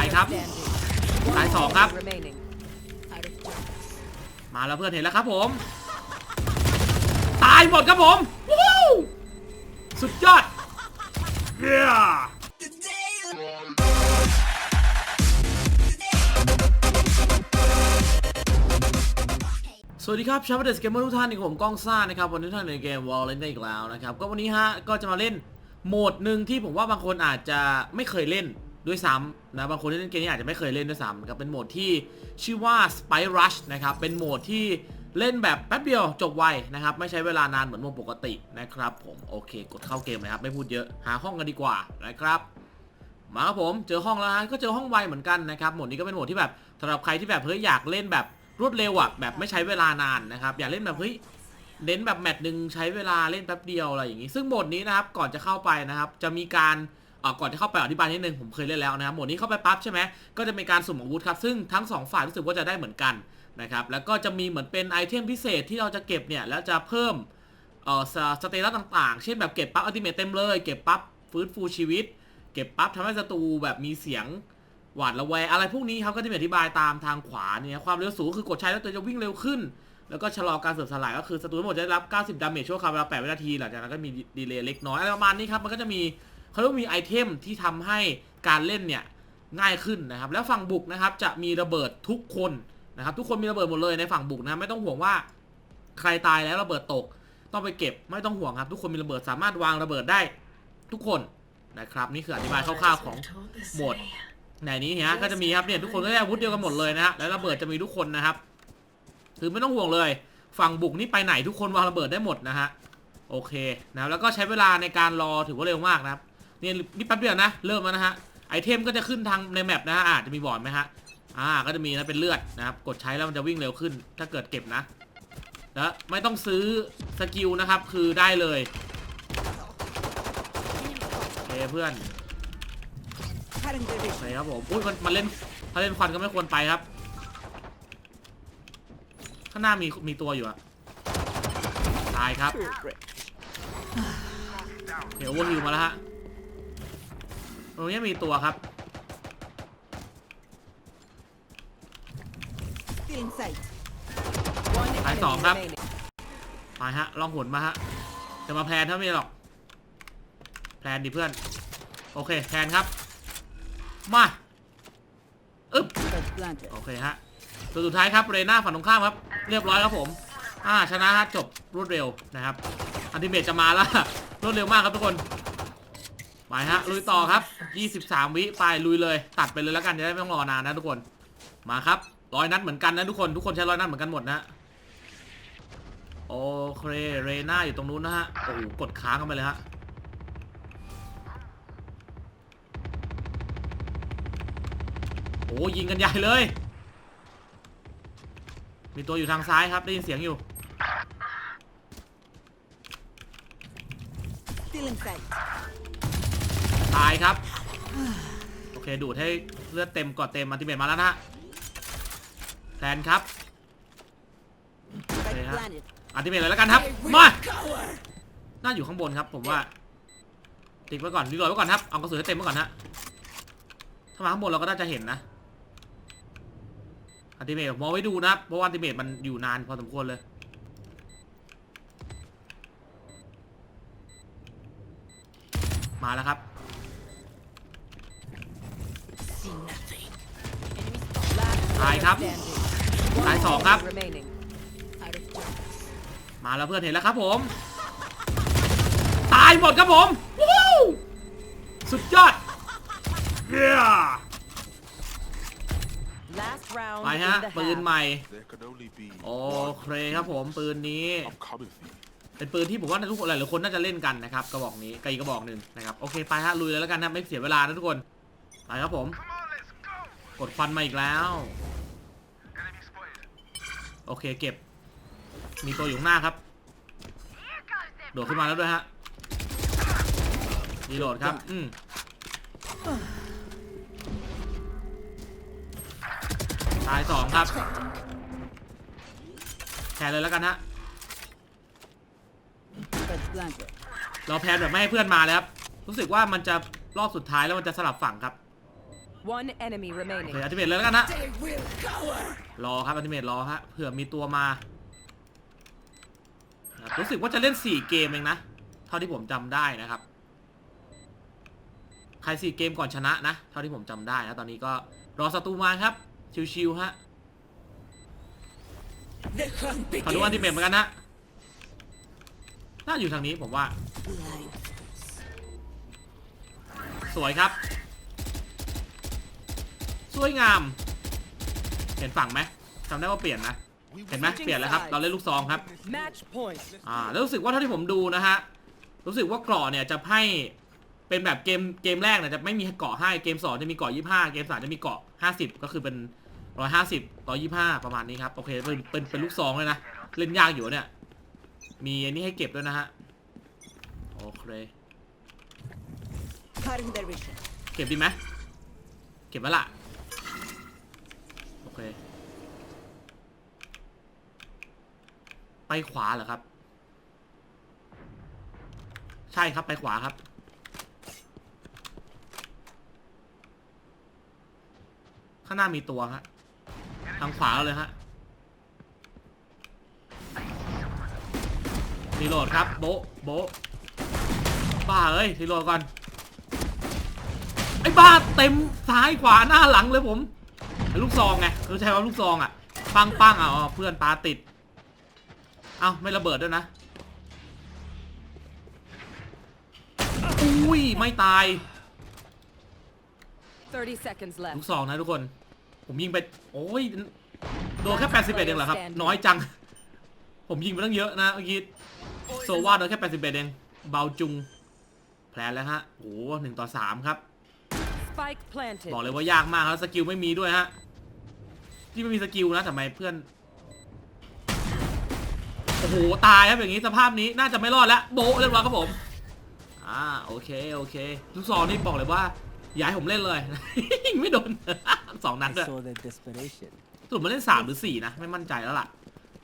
ายครับตายสองครับ มาแล้วเพื่อนเห็นแล้วครับผม ตายหมดครับผมวู้สุดยอดเย้สวัสดีครับชาวเดสเกมเมอร์ทุกท่านนี่ผมก้องซ่านะครับวันนี้ท่านในเกมวอลเลนได้อีกแล้วนะครับก็วันนี้ฮะก็จะมาเล่นโหมดหนึ่งที่ผมว่าบางคนอาจจะไม่เคยเล่น ด้วยซ้ำนะบางคนที่เล่นเกมนี้อาจจะไม่เคยเล่นด้วยซ้ำนะครับเป็นโหมดที่ชื่อว่า Spy Rush นะครับเป็นโหมดที่เล่นแบบแป๊บเดียวจบไวนะครับ ไม่ใช้เวลานานเหมือนโหมดปกตินะครับ ผมโอเค กดเข้าเกมเลยครับ ไม่พูดเยอะหาห้องกันดีกว่านะครับมาครับผมเจอห้องแล้วฮะก็เจอห้องไวเหมือนกันนะครับโหมดนี้ก็เป็นโหมดที่แบบสำหรับใครที่แบบเฮ้ยอยากเล่นแบบรวดเร็วอะแบบไม่ใช้เวลานานนะครับอยากเล่นแบบเฮ้ยเน้นแบบแมตช์หนึ่งใช้เวลาเล่นแป๊บเดียวอะไรอย่างงี้ ซึ่งโหมดนี้นะครับก่อนจะเข้าไปนะครับ จะมีการ อ่อก่อนจะเข้าไปอธิบายนิดนึงผมเคยเล่นแล้วนะครับโหมดนี้เข้าไปปั๊บใช่ไหมก็จะมีการสุ่มอาวุธครับซึ่งทั้งสองฝ่ายรู้สึกว่าจะได้เหมือนกันนะครับแล้วก็จะมีเหมือนเป็นไอเทมพิเศษที่เราจะเก็บเนี่ยแล้วจะเพิ่มเอ่อสสเตตัสต่างๆ เช่นแบบเก็บปั๊บอัลติเมทเต็มเลยเก็บปั๊บฟื้นฟูชีวิต เก็บปั๊บทำให้ศัตรูแบบมีเสียงหวาดระแวงอะไรพวกนี้ครับก็จะมีอธิบายตามทางขวาเนี่ยความเร็วสูงคือกดใช้แล้วตัวจะวิ่งเร็วขึ้น แล้วก็ชะลอการเสื่อมสลายก็คือศัตรูทั้งหมดจะได้รับ 90 ดาเมจชั่วคราวเวลา8วินาทีหลังจากนั้นก็มีดีเลย์เล็กน้อยอะไรประมาณนี้ครับมันก็จะมี เขาเรียกมีไอเทมที่ทำให้การเล่นเนี่ยง่ายขึ้นนะครับ แล้วฝั่งบุกนะครับจะมีระเบิดทุกคนนะครับ ทุกคนมีระเบิดหมดเลยในฝั่งบุกนะไม่ต้องห่วงว่าใครตายแล้วระเบิดตก ต้องไปเก็บไม่ต้องห่วงครับ ทุกคนมีระเบิดสามารถวางระเบิดได้ทุกคนนะครับ นี่คืออธิบายคร่าวๆของโหมดในนี้ฮะก็จะมีครับเนี่ยทุกคนก็ได้อาวุธเดียวกันหมดเลยนะฮะแล้วระเบิดจะมีทุกคนนะครับคือไม่ต้องห่วงเลย ฝั่งบุกนี่ไปไหนทุกคนวางระเบิดได้หมดนะฮะโอเคนะแล้วก็ใช้เวลาในการรอถือว่าเร็วมากนะครับ นี่นี่แป๊บเดียวนะ เริ่มแล้วนะฮะ ไอเทมก็จะขึ้นทางในแมปนะฮะอาจจะมีบอร์ดไหมฮะ อ่า ก็จะมีนะเป็นเลือดนะครับ กดใช้แล้วมันจะวิ่งเร็วขึ้น ถ้าเกิดเก็บนะ แล้วไม่ต้องซื้อสกิลนะครับ คือได้เลยโอเคเพื่อน Cutting the โอ vision. เครับผม อุ้ยมันมันเล่นถ้าเล่นควันก็ไม่ควรไปครับ ข้างหน้ามีมีตัวอยู่อะตายครับเดี๋ยววัวฮิวมาแล้วฮะ ตรงนี้มีตัวครับ Still in sight. One Phải enemy tỏm lắm. remaining. ไปฮะ ลองหนมาฮะ จะมาแพลนถ้าไม่หรอก แพลนดิเพื่อน โอเค แพลนครับ มาอึ๊บ Spike planted. โอเคฮะ ตัวสุดท้ายครับ เรน่าฝั่งตรงข้ามครับ เรียบร้อยครับผม อ่า ชนะฮะจบรวดเร็วนะครับ อันติเมตจะมาแล้ว รวดเร็วมากครับทุกคน ไปฮะลุยต่อครับ 23 วิไปลุยเลย ตัดไปเลยแล้วกันจะได้ไม่ต้องรอนานนะทุกคนมาครับร้อยนัดเหมือนกันนะทุกคนทุกคนใช้ร้อยนัดเหมือนกันหมดนะโอเคเรน่าอยู่ตรงนู้นนะฮะโอ้โหกดค้างกันไปเลยฮะโอ้ยิงกันใหญ่เลย มีตัวอยู่ทางซ้ายครับได้ยินเสียงอยู่ Still in sight. ตายครับ โอเค ดูดให้เลือดเต็มกอดเต็มอัลติเมตมาแล้วนะฮะแทนครับ Spike Okay, ha. planted. อัลติเมตเลยแล้วกันครับ มา น่าอยู่ข้างบนครับ ผมว่า ติดไว้ก่อนรีโหลดไว้ก่อนครับ เอากระสุนให้เต็มไว้ก่อนฮะ ถ้ามาข้างบนเราก็น่าจะเห็นนะอัลติเมตมองไว้ดูนะครับ เพราะว่าอัลติเมตมันอยู่นานพอสมควรเลยมาแล้วครับ Last Phải player khắp. standing. Phải One sòn enemy khắp. remaining. มาแล้วเพื่อนเห็นแล้วครับผม ตายหมดครับผมวู้สุดยอดเย้ Last round ไป in ฮะ the ปืน half. ใหม่ There could only be โอเคครับผมปืนนี้ I'm coming for you. เป็นปืนที่ผมว่าทุกคนหลายๆคนน่าจะเล่นกันนะครับกระบอกนี้กบอีกกระบอกหนึ่งนะครับโอเคไปฮะลุยเลยแล้วกันนะไม่เสียเวลานะทุกคนไปครับผม กดฟันมาอีกแล้ว โอเคเก็บ มีตัวอยู่ข้างหน้าครับ โดดขึ้นมาแล้วด้วยฮะรีโหลดครับ อืมตายสองครับแทนเลยแล้วกันฮะ Spike planted. เราแพนแบบไม่ให้เพื่อนมาเลยครับ รู้สึกว่ามันจะรอบสุดท้ายแล้วมันจะสลับฝั่งครับ One enemy โอ remaining. เคอัลติเมทเลยแล้วกันนะ รอครับอัลติเมทรอฮะเผื่อมีตัวมา รู้สึกว่าจะเล่น 4 เกมเองนะ เท่าที่ผมจำได้นะครับ ใคร 4 เกมก่อนชนะนะ เท่าที่ผมจำได้นะ ตอนนี้ก็รอศัตรูมาครับ ชิวๆฮะขอดูอัลติเมทเหมือนกันนะน่าอยู่ทางนี้ผมว่า สวยครับ สวยงาม เห็นฝั่งไหมจำได้ว่าเปลี่ยนนะ เห็นไหมเปลี่ยนแล้วครับ เราเล่นลูกซองครับ Match point. อ่า แล้วรู้สึกว่าเท่าที่ผมดูนะฮะ รู้สึกว่าเกราะเนี่ยจะให้เป็นแบบเกมเกมแรกเนี่ยจะไม่มีเกราะให้ เกมสองจะมีเกราะ25เกมสามจะมีเกราะ50ก็คือเป็น150 125ประมาณนี้ครับ โอเค เป็นเป็นเป็นลูกซองเลยนะ เล่นยากอยู่เนี่ย มีอันนี้ให้เก็บด้วยนะฮะ โอเค Cutting their vision. เก็บดีไหมเก็บไว้ละโอ เค ไปขวาเหรอครับ ใช่ครับไปขวาครับ ข้างหน้ามีตัวฮะทางขวาเลยฮะรีโหลดครับ โบโบบ้าเอ้ยรีโหลดก่อน ไอ้บ้าเต็มซ้ายขวาหน้าหลังเลยผม ลูกซองไงคือใช้ว่าลูกซองอะ ปังปังอะอ๋อเพื่อนปาติด เอ้าไม่ระเบิดด้วยนะ อุ้ยไม่ตาย 30 seconds ลู left. กซองนะทุกคน ผมยิงไป โอ้ยโดนแค่81เองเหรอครับ น้อยจัง ผมยิงไปตั้งเยอะนะเมื่อกี้โซว่าโดนแค่81เองเบาจุงแผลแล้วฮะโอ้โหหนึ่งต่อสามครับ Spike planted. บอกเลยว่ายากมากแล้วสกิลไม่มีด้วยฮะ ที่ไม่มีสกิลนะทำไมเพื่อน โอ้โห ตายครับอย่างนี้สภาพนี้น่าจะไม่รอดแล้ว โบะเรียบร้อยครับผม อ่า โอเค โอเคลูกซองนี่บอกเลยว่า อย่าให้ผมเล่นเลย ยิงไม่โดน สองนัดด้วยสรุปมันเล่นสามหรือสี่นะ ไม่มั่นใจแล้วล่ะ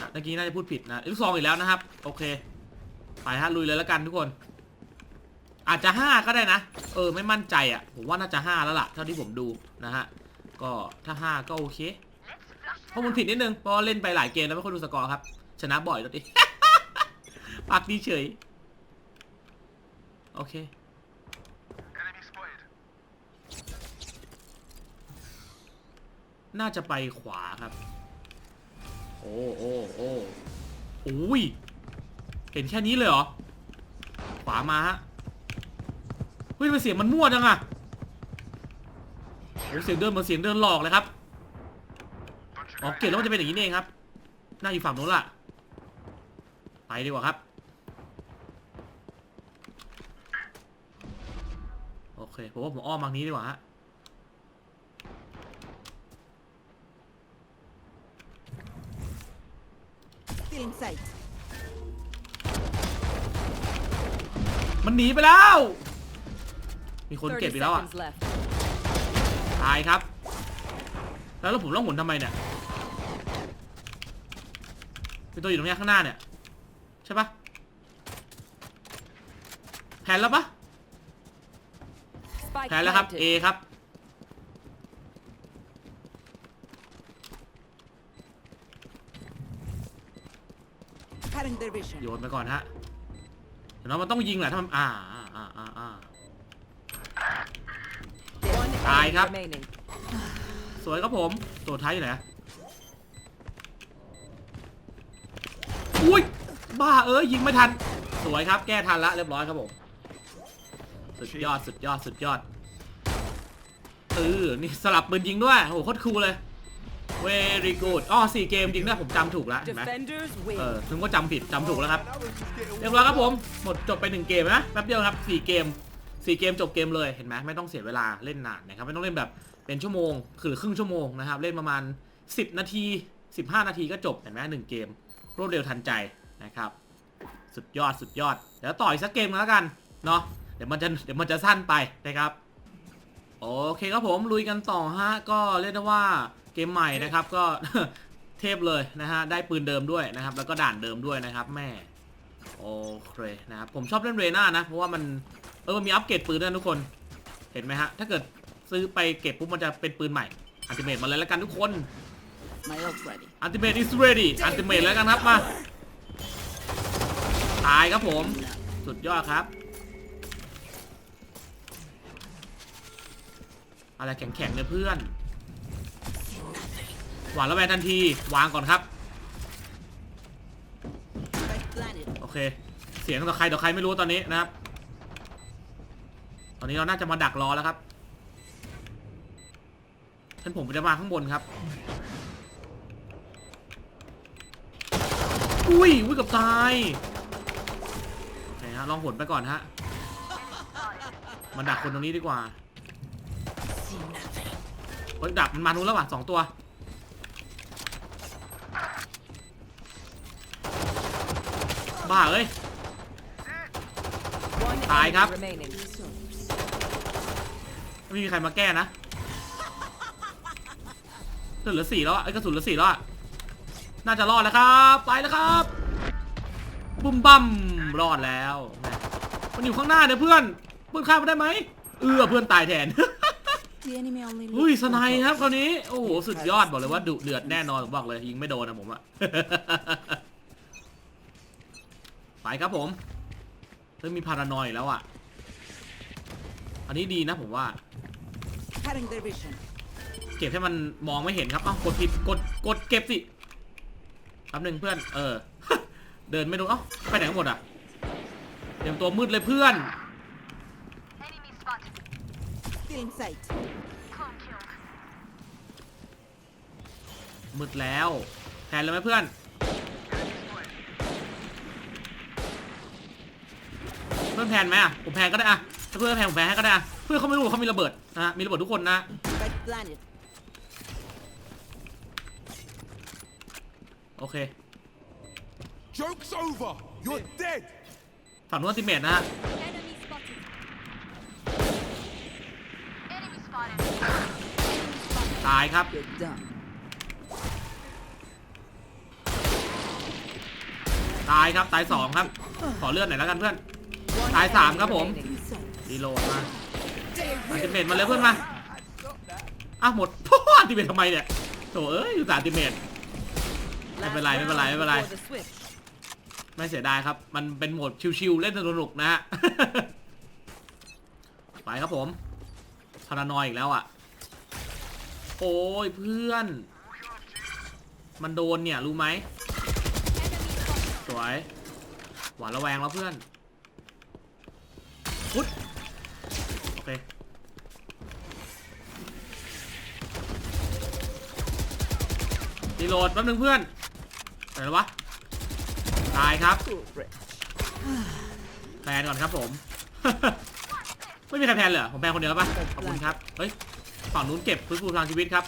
อะเมื่อกี้น่าจะพูดผิดนะลูกซองอีกแล้วนะครับ โอเค ไปฮะลุยเลยแล้วกันทุกคน อาจจะห้าก็ได้นะ เออ ไม่มั่นใจอะ ผมว่าน่าจะห้าแล้วล่ะ เท่าที่ผมดูนะฮะ ก็ถ้าห้าก็โอเค ข้อมูลผิดนิดนึงเพราะเล่นไปหลายเกมแล้วไม่ค่อยดูสกอร์ครับ ชนะบ่อยแล้วดิ ปากดีเฉย โอเค น่าจะไปขวาครับ โอ้โอ้โอ้โอ้ย เห็นแค่นี้เลยเหรอ ขวามาฮะ เฮ้ยทำไมเสียงมันมั่วจังอะโอ้เสียงเดินเหมือนเสียงเดินหลอกเลยครับ อ๋อเกตแล้วมันจะเป็นอย่างนี้นี่เองครับ น่าอยู่ฝั่งโน้นล่ะ ไปดีกว่าครับ โอเค ผมว่าผมอ้อมทางนี้ดีกว่าฮะ Still in sight. มันหนีไปแล้ว มีคน30เก็บอีกแล้วอะ seconds left. ตายครับ แล้วแล้วผมต้องหมุนทำไมเนี่ย เป็นตัวอยู่ตรงเนี้ยข้างหน้าเนี่ย ใช่ปะแผนแล้วปะ Spike แผนแล้วครับ A planted. ครับ Cutting their vision. โยนไปก่อนฮะเดี๋ยวน้องมันต้องยิงแหละถ้ามันอ่าอ่าอ่าอ่าอ่า One Ai enemy ครับ remaining. สวยครับผม ตัวท้ายอยู่ไหน บ้าเอ้ยยิงไม่ทัน สวยครับแก้ทันละเรียบร้อยครับผม สุดยอดสุดยอดสุดยอดเออนี่สลับปืนยิงด้วย โหโคตรคูลเลย very good อ๋อสี่เกมจริงด้วยผมจำถูกแล้วเห็นไหม Defenders เอ win. อถึงว่าจำผิดจำถูกแล้วครับ เรียบร้อยครับผม หมดจบไปหนึ่งเกมนะแป๊บเดียวครับสี่เกมสี่เกมจบเกมเลยเห็นไหมไม่ต้องเสียเวลาเล่นนานนะครับไม่ต้องเล่นแบบเป็นชั่วโมงคือครึ่งชั่วโมงนะครับ เล่นประมาณ 10 นาที 15 นาทีก็จบเห็นไหมหนึ่งเกม รวดเร็วทันใจ นะครับ สุดยอดสุดยอด เดี๋ยวต่ออีกสักเกมนึงแล้วกันเนาะเดี๋ยวมันจะเดี๋ยวมันจะสั้นไปนะครับโอเคครับผมลุยกันต่อฮะก็เรียกได้ว่าเกมใหม่นะครับก็เทพเลยนะฮะได้ปืนเดิมด้วยนะครับ แล้วก็ด่านเดิมด้วยนะครับ แม่โอเคนะครับผมชอบเล่นเรน่านะ เพราะว่ามันเออมันมีอัปเกรดปืนด้วยนะทุกคนเห็นไหมฮะถ้าเกิดซื้อไปเก็บปุ๊บมันจะเป็นปืนใหม่อันติเมตมาเลยแล้วกันทุกคน My ult ready. อันติเมต is ready อันติเมตแล้วกันครับมา ตายครับผม สุดยอดครับ อะไรแข็งๆเนี่ยเพื่อน หวานแล้วแวงทันที วางก่อนครับ โอเค เสียงต่อใครต่อใครไม่รู้ตอนนี้นะครับ ตอนนี้เราน่าจะมาดักรอแล้วครับท่านผมจะมาข้างบนครับ อุ้ยอุ้ยกับตายะลองผลไปก่อนฮะมาดักคนตรงนี้ดีกว่าเฮ้ยดักมันมานู้นแล้วว่ะสองตัวบ้าเอ้ย One Tài enemy khắp. remaining. ไม่มีใครมาแก้นะเหลือสี่แล้วอะไอ้กระสุนเหลือสี่แล้วอะน่าจะรอดแล้วครับ ไปแล้วครับ บุ้มบั่มรอดแล้วแหมมันอยู่ข้างหน้าเนี่ยเพื่อนเพื่อนข้ามไปได้ไหมเออเพื่อนตายแทน The enemy only อุ้ย looks สไน for ครับ top. คราวนี้โอ้โหสุดยอดบอกเลยว่าดุเดือดแน่นอนผมบอกเลยยิงไม่โดนนะผมอะไปครับผมเฮ้ยมีพารานอยแล้วอะอันนี้ดีนะผมว่า Cutting their vision. เก็บให้มันมองไม่เห็นครับเอ้ากดผิดกดกดเก็บสิแป๊บหนึ่งเพื่อนเออ เดินไม่ดูเอ้าไปไหนกันหมดอะเตรียมตัวมืดเลยเพื่อน Still in sight. มืดแล้วแทนเลยไหมเพื่อน เพื่อนแพนไหมอะผมแพนก็ได้อะถ้าเพื่อนแพนผมแพนให้ก็ได้อะเพื่อนเขาไม่รู้ว่าเขามีระเบิดนะฮะมีระเบิดทุกคนนะ Spike planted. โอเค Joke's over. You're dead. ฝั่งนู้นติเมตนะฮะ Enemy spotted. Enemy spotted. ตายครับ You're done. ตายครับ ตายสองครับ ขอเลือดหน่อยแล้วกันเพื่อน One Tài sản enemy các bổn. remaining. In sight. รีโหลดมาอันติเมตมาเลยเพื่อนมาอะหมดพ่ออันติเมตทำไมเนี่ยโถเอ้ยอยู่สาอันติเมตไม่เป็นไร Last ไม่เป็นไร round ไม่เป็นไร before the switch. ไม่เสียดายครับ มันเป็นโหมดชิวๆเล่นสนุกๆนะฮะ ไปครับผมพารานอยอีกแล้วอะ โอ้ยเพื่อน มันโดนเนี่ย รู้ไหม สวย หวานระแวงแล้วเพื่อนพุดโอเครีโหลดแป๊บนึงเพื่อนไหนแล้ววะ ตายครับแพนก่อนครับผม ไม่มีใครแพนเลยเหรอผมแพนคนเดียวแล้วปะขอบคุณครับ เฮ้ย ฝั่งนู้นเก็บฟื้นฟูทางชีวิตครับ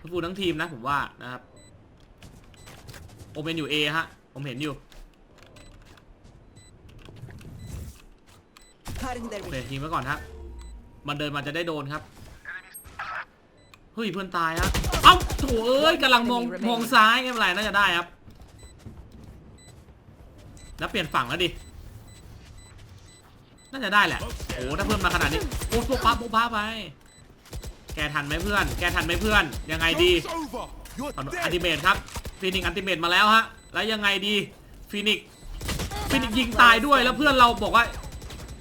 ฟื้นฟูทั้งทีมนะผมว่านะครับโอเมนอยู่ A ฮะ ผมเห็นอยู่ Cutting their โอเค vision. ยิงไว้ก่อนครับ มันเดินมาจะได้โดนครับ เฮ้ยเพื่อนตายฮะ เอ้าโถเอ้ยกำลังมองมองซ้ายไม่เป็นไรน่าจะได้ครับ แล้วเปลี่ยนฝั่งแล้วดิ น่าจะได้แหละ โอ้ถ้าเพื่อนมาขนาดนี้โอ้โป๊ะป๊าโป๊ะป๊าไป แกทันไหมเพื่อน แกทันไหมเพื่อน ยังไงดี Joke's over. You're อัน dead. ติเมตครับฟีนิกอันติเมตมาแล้วฮะ แล้วยังไงดีฟีนิกฟีนิกยิงตายด้วย แล้วเพื่อนเราบอกว่า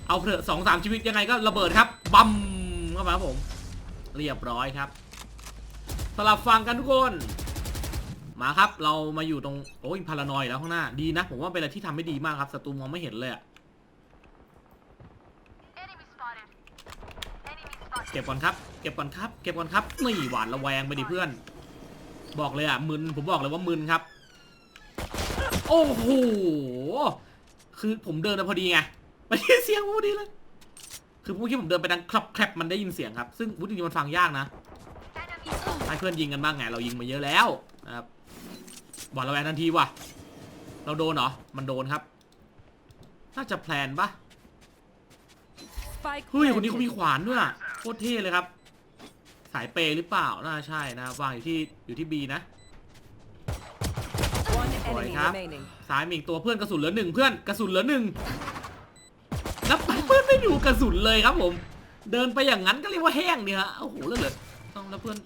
เอาเถอะสองสามชีวิตยังไงก็ระเบิดครับ บัมเข้ามาครับผม เรียบร้อยครับสลับฟังกันทุกคน มาครับ เรามาอยู่ตรงโอ้ยพารานอยแล้วข้างหน้าดีนะ ผมว่าเป็นอะไรที่ทำไม่ดีมากครับศัตรูมองไม่เห็นเลยอะ Enemy spotted. Enemy spotted. เก็บก่อนครับ เก็บก่อนครับ เก็บก่อนครับนี่หวานระแวงไปดิเพื่อน บอกเลยอะมึนผมบอกเลยว่ามึนครับ โอ้โหคือผมเดินมาพอดีไงไม่ได้เสียงพอดีเลย คือเมื่อกี้ผมเดินไปดังคลับแคลบมันได้ยินเสียงครับ ซึ่งวุฒิจริงๆมันฟังยากนะ Enemy ให้เพื่อนยิงกันบ้างไงเรายิงมาเยอะแล้วนะครับ บอลระแวงทันทีว่ะ เราโดนเหรอ มันโดนครับ น่าจะแพลนปะ Spike เฮ้ยคนนี้เขา planted. มีขวานด้วยอะโคตรเท่เลยครับ สายเปย์หรือเปล่า น่าใช่นะวางอยู่ที่อยู่ที่บีนะ One Rồi enemy khắp. remaining. ซ้ายมีอีกตัวเพื่อนกระสุนเหลือหนึ่งเพื่อนกระสุนเหลือหนึ่งแล้วไปเพื่อนไม่อยู่กระสุนเลยครับผม เดินไปอย่างนั้นก็เรียกว่าแห้งเนี่ยฮะโอ้โหเลือดเลยต้องแล้วเพื่อน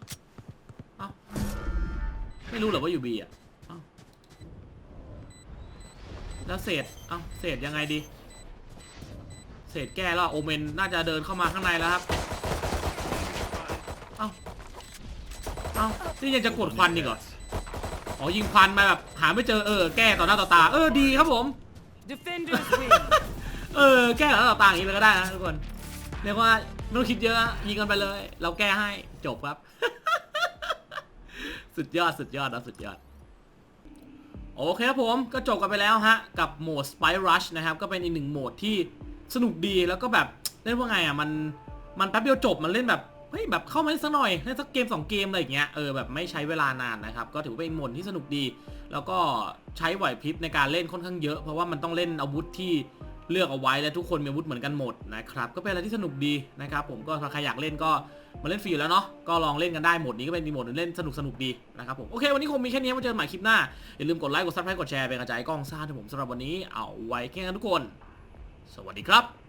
เอ้า ไม่รู้เหรอว่าอยู่บีอะเอ้า แล้วเศษเอ้าเศษยังไงดี เศษแก้แล้วโอเมนน่าจะเดินเข้ามาข้างในแล้วครับ เอ้า เอ้า นี่ยังจะกดควันอีกเหรอ อ๋อยิงควันมาแบบหาไม่เจอเออแก้ต่อหน้าต่อตา เออดีครับผม Defenders win. เออแก้ต่อหน้าต่อตาอย่างนี้เลยก็ได้นะทุกคน เรียกว่าไม่ต้องคิดเยอะยิงกันไปเลย เราแก้ให้จบครับ สุดยอดสุดยอดนะสุดยอด โอเคครับผมก็จบกันไปแล้วฮะ กับโหมด Spy Rush นะครับ ก็เป็นอีกหนึ่งโหมดที่สนุกดีแล้วก็แบบเล่นว่าไงอะมันมันแป๊บเดียวจบมันเล่นแบบเฮ้ยแบบเข้ามาเล่นสักหน่อยเล่นสักเกม 2 เกมอะไรอย่างเงี้ยเออแบบไม่ใช้เวลานานนะครับ ก็ถือว่าเป็นโหมดที่สนุกดี แล้วก็ใช้ไหวพริบในการเล่นค่อนข้างเยอะ เพราะว่ามันต้องเล่นอาวุธที่ เลือกเอาไว้และทุกคนมีอาวุธเหมือนกันหมดนะครับก็เป็นอะไรที่สนุกดีนะครับผมก็ถ้าใครอยากเล่นก็มาเล่นฟรีแล้วเนาะก็ลองเล่นกันได้หมดนี้ก็เป็นดีโหมดเล่นสนุกสนุกดีนะครับผมโอเควันนี้คงมีแค่นี้มาเจอกันใหม่คลิปหน้าอย่าลืมกดไลค์กดซับสไครต์กดแชร์เป็นกระจายกล้องซ่าที่ผมสำหรับวันนี้เอาไว้แค่นั้นทุกคน สวัสดีครับ